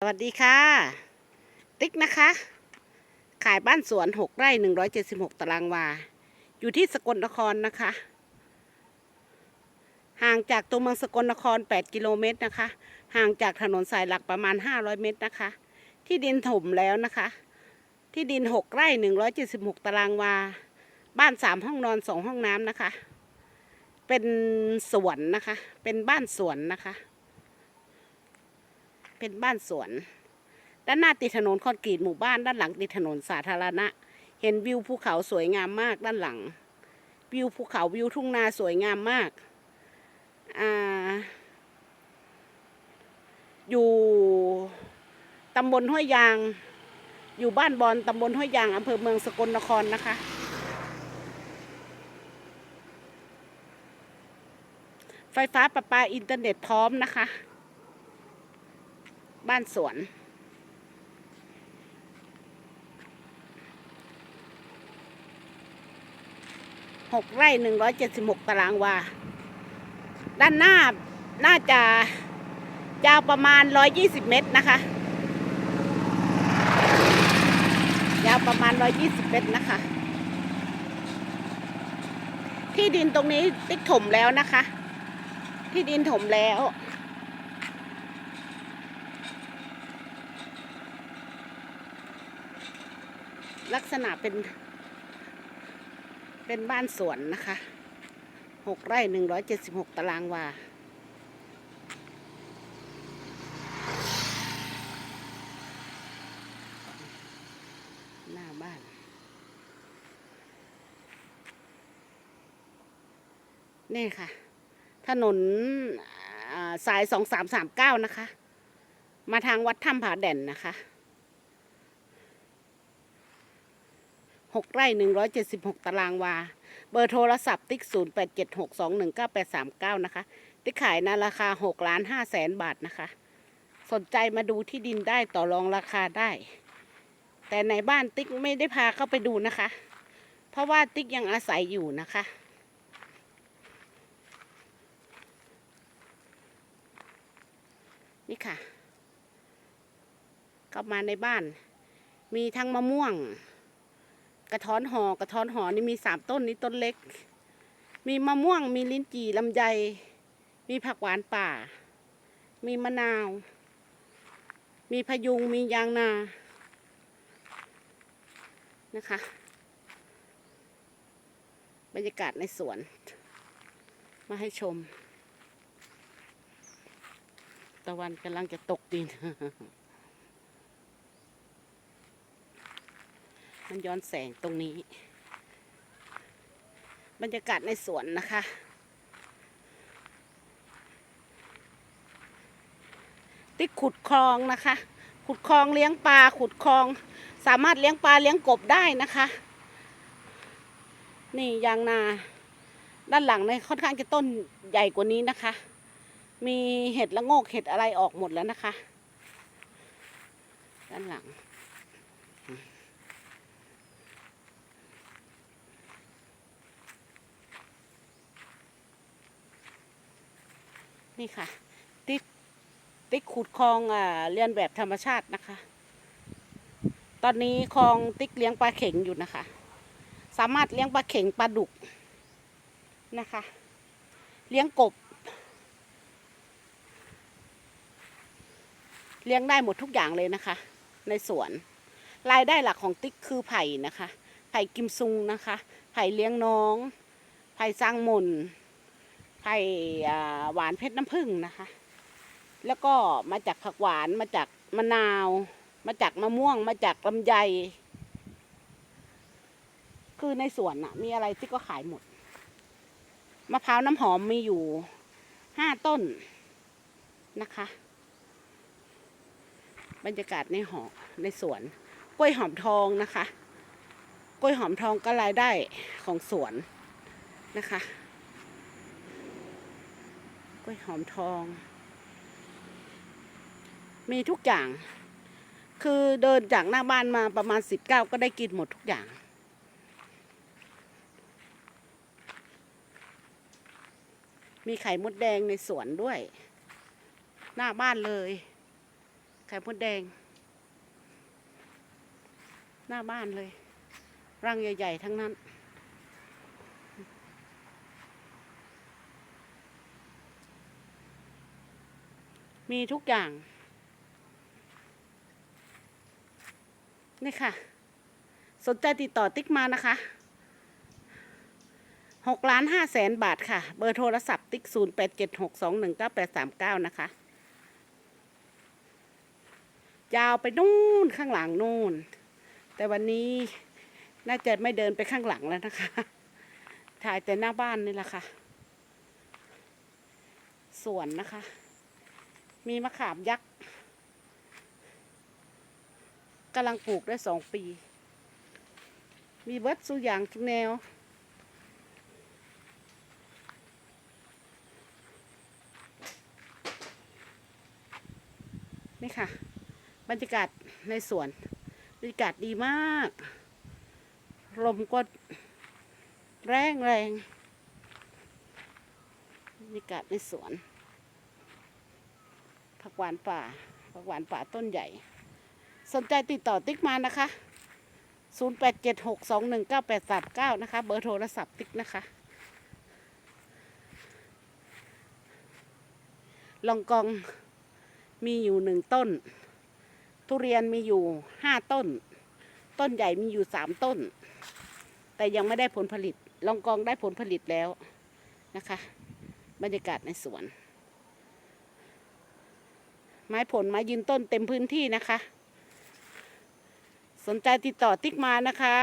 สวัสดีค่ะ ติ๊กนะคะ ขายบ้านสวนหกไร่หนึ่งร้อยเจ็ดสิบหกตารางวา อยู่ที่สกลนครนะคะ ห่างจากตัวเมืองสกลนคร8กิโลเมตรนะคะ ห่างจากถนนสายหลักประมาณ500เมตรนะคะ ที่ดินถมแล้วนะคะ ที่ดิน6ไร่176ตารางวา บ้าน3ห้องนอน2ห้องน้ำนะคะ เป็นสวนนะคะ เป็นบ้านสวนนะคะ เป็นบ้านสวน ด้านหน้าติดถนนคอนกรีตหมู่บ้านด้านหลังติดถนนสาธารณะ เห็นวิวภูเขาสวยงามมากด้านหลัง วิวภูเขาวิวทุ่งนาสวยงามมากอ่าอยู่ตำบลห้วยยาง อยู่บ้านบอนตำบลห้วยยางอำเภอเมืองสกลนครนะคะ ไฟฟ้าประปาอินเทอร์เน็ตพร้อมนะคะ บ้านสวน หกไร่หนึ่งร้อยเจ็ดสิบหกตารางวา ด้านหน้าน่าจะยาวประมาณร้อยยี่สิบเมตรนะคะ ยาวประมาณร้อยยี่สิบเมตรนะคะ ที่ดินตรงนี้ติ๊กถมแล้วนะคะ ที่ดินถมแล้ว ลักษณะเป็น เป็นบ้านสวนนะคะหกไร่หนึ่งร้อยเจ็ดสิบหกตารางวาหน้าบ้าน นี่ค่ะ ถนนสายสองสามสามเก้านะคะ มาทางวัดถ้ำผาแด่นนะคะ หกไร่หนึ่งร้อยเจ็ดสิบหกตารางวา เบอร์โทรศัพท์ติ๊กศูนย์แปดเจ็ดหกสองหนึ่งเก้าแปดสามเก้านะคะ ติ๊กขายในราคาหกล้านห้าแสนบาทนะคะ สนใจมาดูที่ดินได้ต่อรองราคาได้ แต่ในบ้านติ๊กไม่ได้พาเข้าไปดูนะคะ เพราะว่าติ๊กยังอาศัยอยู่นะคะนี่ค่ะเข้ามาในบ้าน มีทั้งมะม่วง กระท้อนหอ่อกระท้อนหอนี่มีสามต้นนี้ต้นเล็ก มีมะม่วง มีลิ้นจี่ลำไย มีผักหวานป่า มีมะนาว มีพยุง มียางนา นะคะ บรรยากาศในสวน มาให้ชม ตะวันกำลังจะตกดิน มันย้อนแสงตรงนี้ บรรยากาศในสวนนะคะติ๊กขุดคลองนะคะ ขุดคลองเลี้ยงปลาขุดคลอง สามารถเลี้ยงปลาเลี้ยงกบได้นะคะ นี่ยางนา ด้านหลังในยค่อนข้างจะต้นใหญ่กว่านี้นะคะ มีเห็ดละโงกเห็ดอะไรออกหมดแล้วนะคะ ด้านหลัง นี่ค่ะ ติ๊กติ๊กขุดคลองอ่าเรียนแบบธรรมชาตินะคะ ตอนนี้คลองติ๊กเลี้ยงปลาเข็งอยู่นะคะ สามารถเลี้ยงปลาเข็งปลาดุกนะคะ เลี้ยงกบ เลี้ยงได้หมดทุกอย่างเลยนะคะ ในสวน รายได้หลักของติ๊กคือไผ่นะคะ ไผ่กิมซุงนะคะ ไผ่เลี้ยงน้อง ไผ่สร้างมน ไผ่หวานเพชรน้ำผึ้งนะคะ แล้วก็มาจากผักหวานมาจากมะนาว มาจากมะม่วง มาจากลำไย คือในสวนน่ะมีอะไรที่ก็ขายหมด มะพร้าวน้ำหอมมีอยู่ห้าต้นนะคะ บรรยากาศในหอในสวนกล้วยหอมทองนะคะ กล้วยหอมทองก็รายได้ของสวนนะคะ กล้วยหอมทอง มีทุกอย่าง คือเดินจากหน้าบ้านมาประมาณสิบเก้าก็ได้กินหมดทุกอย่าง มีไข่มดแดงในสวนด้วย หน้าบ้านเลย ไข่มดแดง หน้าบ้านเลย รังใหญ่ ๆ ทั้งนั้น มีทุกอย่าง นี่ค่ะ สนใจติดต่อติ๊กมานะคะหกล้านห้าแสนบาทค่ะ เบอร์โทรศัพท์ติ๊กศูนย์แปดเจ็ดหกสองหนึ่งเก้าแปดสามเก้านะคะ ยาวไปนู่นข้างหลังนู่น แต่วันนี้น่าจะไม่เดินไปข้างหลังแล้วนะคะ ถ่ายแต่หน้าบ้านนี่แหละค่ะ สวนนะคะ มีมะขามยักษ์กำลังปลูกได้สองปี มีเบิดสุอย่างทุกแนว นี่ค่ะ บรรยากาศในสวน บรรยากาศดีมาก ลมก็แรงแรงบรรยากาศในสวน ผักหวานป่าผักหวานป่าต้นใหญ่ สนใจติดต่อติ๊กมานะคะ 0876219839 นะคะ เบอร์โทรศัพท์ติ๊กนะคะ ลองกองมีอยู่หนึ่งต้น ทุเรียนมีอยู่ห้าต้น ต้นใหญ่มีอยู่สามต้น แต่ยังไม่ได้ผลผลิต ลองกองได้ผลผลิตแล้วนะคะ บรรยากาศในสวน ไม้ผลไม้ยืนต้นเต็มพื้นที่นะคะ สนใจติดต่อติ๊กมานะคะ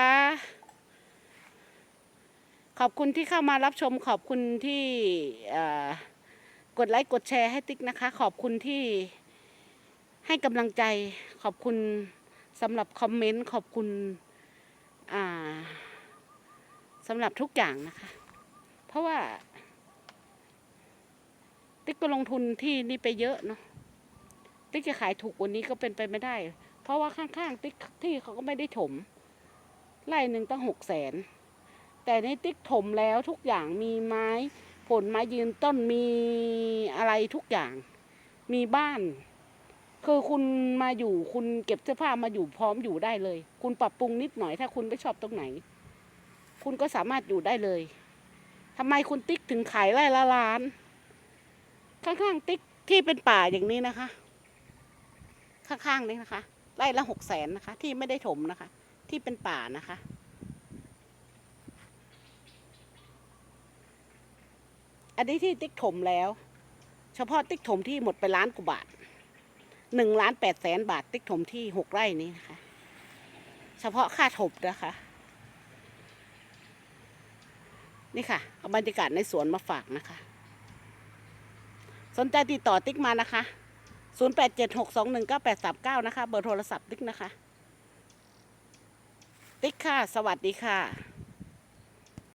ขอบคุณที่เข้ามารับชมขอบคุณที่กดไลค์กดแชร์ให้ติ๊กนะคะ ขอบคุณที่ให้กำลังใจขอบคุณสำหรับคอมเมนต์ขอบคุณสำหรับทุกอย่างนะคะ เพราะว่า ติ๊กก็ลงทุนที่นี่ไปเยอะเนาะ ติ๊กจะขายถูกกว่านี้ก็เป็นไปไม่ได้ เพราะว่าข้างๆ ติ๊กที่เขาก็ไม่ได้ถมไร่หนึ่งตั้งหกแสนแต่ในติ๊กถมแล้วทุกอย่างมีไม้ผลไม้ยืนต้นมีอะไรทุกอย่าง มีบ้าน คือคุณมาอยู่คุณเก็บเสื้อผ้ามาอยู่พร้อมอยู่ได้เลย คุณปรับปรุงนิดหน่อยถ้าคุณไม่ชอบตรงไหน คุณก็สามารถอยู่ได้เลยทำไมคุณติ๊กถึงขายไร่ละล้าน ข้างๆติ๊กที่เป็นป่าอย่างนี้นะคะ ข้างๆนี้นะคะ ไร่ละหกแสนนะคะ ที่ไม่ได้ถมนะคะ ที่เป็นป่านะคะ อันนี้ที่ติ๊กถมแล้ว เฉพาะติ๊กถมที่หมดไปล้านกว่าบาทหนึ่งล้านแปดแสนบาทติ๊กถมที่หกไร่นี้นะคะ เฉพาะค่าถมนะคะ นี่ค่ะเอาบรรยากาศในสวนมาฝากนะคะ สนใจติดต่อติ๊กมานะคะ 0876219839 นะคะ เบอร์โทรศัพท์ติ๊กนะคะ ติ๊กค่ะ สวัสดีค่ะ